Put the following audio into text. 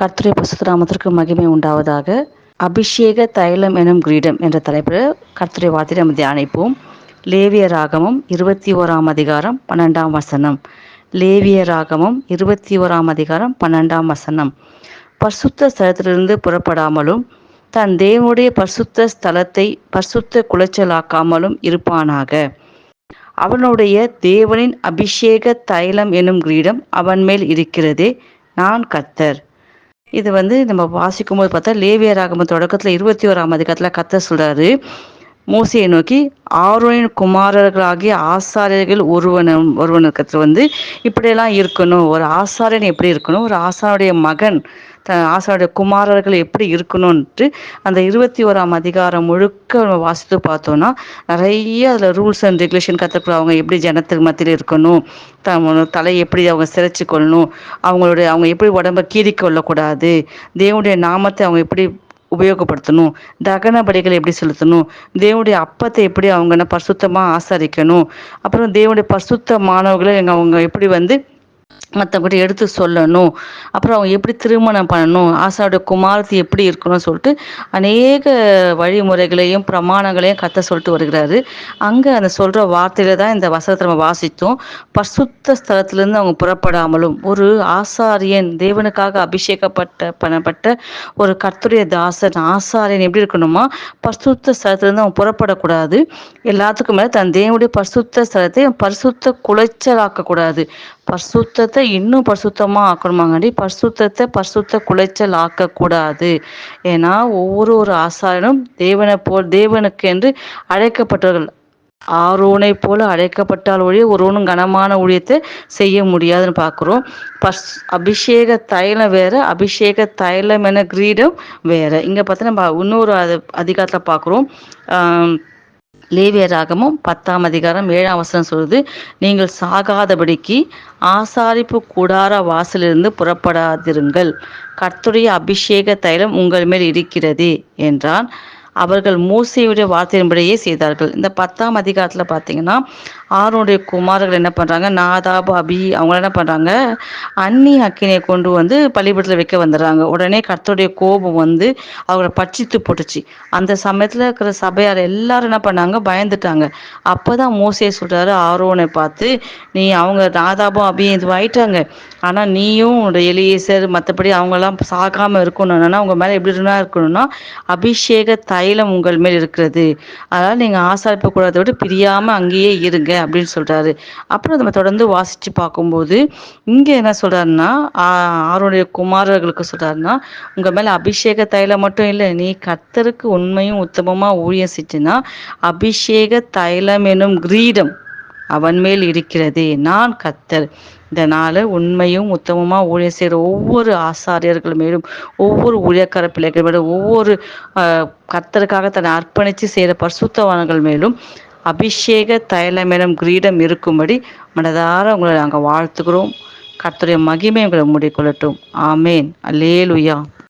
கர்த்தரை பசுத்தராமத்திற்கு மகிமை உண்டாவதாக. அபிஷேக தைலம் எனும் கிரீடம் என்ற தலைப்பில் கர்த்தரை வார்த்தை நம்ம தியானிப்போம். லேவிய ராகமம் இருபத்தி ஓராம் அதிகாரம் பன்னெண்டாம் வசனம். லேவிய ராகமம் இருபத்தி ஓராம் அதிகாரம் பன்னெண்டாம் வசனம். பர்சுத்த ஸ்தலத்திலிருந்து புறப்படாமலும் தன் தேவனுடைய பரிசுத்த ஸ்தலத்தை பர்சுத்த குலைச்சலாக்காமலும் இருப்பானாக. அவனுடைய தேவனின் அபிஷேக தைலம் எனும் கிரீடம் அவன் மேல் இருக்கிறதே நான் கத்தர் இது வந்து நம்ம வாசிக்கும் போது பார்த்தா லேவியராகம தொடக்கத்தில் இருபத்தி ஓராம் அதிகாரத்தில் கத்த சொல்றாரு மோசையை நோக்கி ஆரோனின் குமாரர்களாகிய ஆசாரியர்கள் ஒருவனும் ஒருவனுக்கு வந்து இப்படியெல்லாம் இருக்கணும் ஒரு ஆசாரியன் எப்படி இருக்கணும் ஒரு ஆசாருடைய மகன் த ஆசாருடைய குமாரர்கள் எப்படி இருக்கணும்ன்ட்டு அந்த இருபத்தி ஓராம் அதிகாரம் முழுக்க வாசித்து பார்த்தோன்னா நிறைய அதில் ரூல்ஸ் அண்ட் ரெகுலேஷன் கற்றுக்குள்ள அவங்க எப்படி ஜனத்துக்கு மத்தியில் இருக்கணும் த தலையை எப்படி அவங்க சிறைச்சி கொள்ளணும் அவங்களுடைய அவங்க எப்படி உடம்ப கீறி கொள்ளக்கூடாது தேவனுடைய நாமத்தை அவங்க எப்படி உபயோகப்படுத்தணும் தகன பலிகளை எப்படி செலுத்தணும் தேவனுடைய அப்பத்தை எப்படி அவங்க என்ன பரிசுத்தமாக ஆசரிக்கணும் அப்புறம் தேவனுடைய பரிசுத்த மாணவர்களை அவங்க எப்படி வந்து மற்றபடி எடுத்து சொல்லணும். அப்புறம் அவங்க எப்படி திருமணம் பண்ணணும்? ஆசாவுடைய குமாரத்து எப்படி இருக்கணும்னு சொல்லிட்டு அநேக வழிமுறைகளையும் பிரமாணங்களையும் கத்த சொல்லிட்டு வருகிறாரு. அங்கே அந்த சொல்கிற வார்த்தையில தான் இந்த வசனத்தை நம்ம வாசித்தோம். பசுத்த ஸ்தலத்திலேருந்து அவங்க புறப்படாமலும் ஒரு ஆசாரியன் தேவனுக்காக அபிஷேகப்பட்ட பண்ணப்பட்ட ஒரு கர்த்துடைய தாசன் ஆசாரியன் எப்படி இருக்கணுமா? பசுத்த ஸ்தலத்திலேருந்து அவங்க புறப்படக்கூடாது. எல்லாத்துக்கும் மேலே தன் தேவனுடைய பசுத்த ஸ்தலத்தை பரிசுத்த குலைச்சலாக்கக்கூடாது. பரிசுத்தத்தை இன்னும் பரிசுத்தமாக ஆக்கணுமாங்காண்டி பரிசுத்தத்தை பரிசுத்த குலைச்சல் ஆக்கக்கூடாது. ஏன்னா ஒவ்வொரு ஒரு ஆசாரனும் தேவனை போல் தேவனுக்கு என்று அழைக்கப்பட்டவர்கள். ஆரோனை போல அழைக்கப்பட்டால் ஒழிய ஒருவனும் கனமான ஊழியத்தை செய்ய முடியாதுன்னு பார்க்குறோம். பஸ் அபிஷேக தைலம் வேற அபிஷேக தைலம் என கிரீடம் வேற. இங்கே பார்த்தா நம்ம இன்னொரு அது அதிகாரத்தில் பார்க்குறோம். லேவிய ராகமும் பத்தாம் அதிகாரம் ஏழாம் வசனம் சொல்லுது நீங்கள் சாகாதபடிக்கு ஆசாரிப்பு கூடார வாசலிருந்து புறப்படாதிருங்கள். கர்த்துடைய அபிஷேக தைலம் உங்கள் மேல் இருக்கிறது என்றான். அவர்கள் மூசையுடைய வார்த்தையின்படியே செய்தார்கள். இந்த பத்தாம் அதிகாரத்தில் பார்த்தீங்கன்னா ஆரோனுடைய குமாரர்கள் என்ன பண்ணுறாங்க நாதாபு அபி அவங்க என்ன பண்ணுறாங்க அன்னி அக்கினியை கொண்டு வந்து பள்ளிக்கூடத்தில் வைக்க வந்துடுறாங்க. உடனே கர்த்தருடைய கோபம் வந்து அவங்கள பட்சித்து போட்டுச்சு. அந்த சமயத்தில் இருக்கிற சபையார் எல்லாரும் என்ன பண்ணாங்க? பயந்துட்டாங்க. அப்போ தான் மோசையை சொல்கிறாரு ஆரோனை பார்த்து நீ அவங்க நாதாபும் அபி இது ஆயிட்டாங்க. ஆனால் நீயும் எலியேசர் மற்றபடி அவங்கெல்லாம் சாகாமல் இருக்கணும்னா அவங்க மேலே எப்படி இருந்தா இருக்கணும்னா அபிஷேக தைலம் உங்கள் மேல் இருக்கிறது. அதனால் நீங்கள் ஆசாரிப்பு கூடாத விட பிரியாமல் அங்கேயே இருங்க அப்படின்னு சொல்கிறாரு அப்புறம் நம்ம தொடர்ந்து வாசித்து பார்க்கும்போது இங்கே என்ன சொல்கிறாருன்னா ஆருடைய குமாரர்களுக்கு சொல்கிறாருன்னா உங்கள் மேலே அபிஷேக தைலம் மட்டும் இல்லை நீ கர்த்தருக்கு உண்மையும் உத்தமமாக ஊழியம் செஞ்சுன்னா அபிஷேக தைலம் எனும் கிரீடம் அவன் மேல் இருக்கிறது. நான் கத்தர் இதனால் உண்மையும் உத்தமமாக ஊழியர் செய்கிற ஒவ்வொரு ஆசாரியர்கள் மேலும் ஒவ்வொரு ஊழியக்கார பிள்ளைகள் மேலும் ஒவ்வொரு கத்தருக்காக தன்னை அர்ப்பணித்து செய்கிற பரிசுத்தவான்கள் மேலும் அபிஷேக தைலமேலும் கிரீடம் இருக்கும்படி மனதார உங்களை நாங்கள் வாழ்த்துக்கிறோம் கர்த்தருடைய மகிமை உங்களை மூடிக்கொள்ளட்டும். ஆமேன். அல்லேலுயா.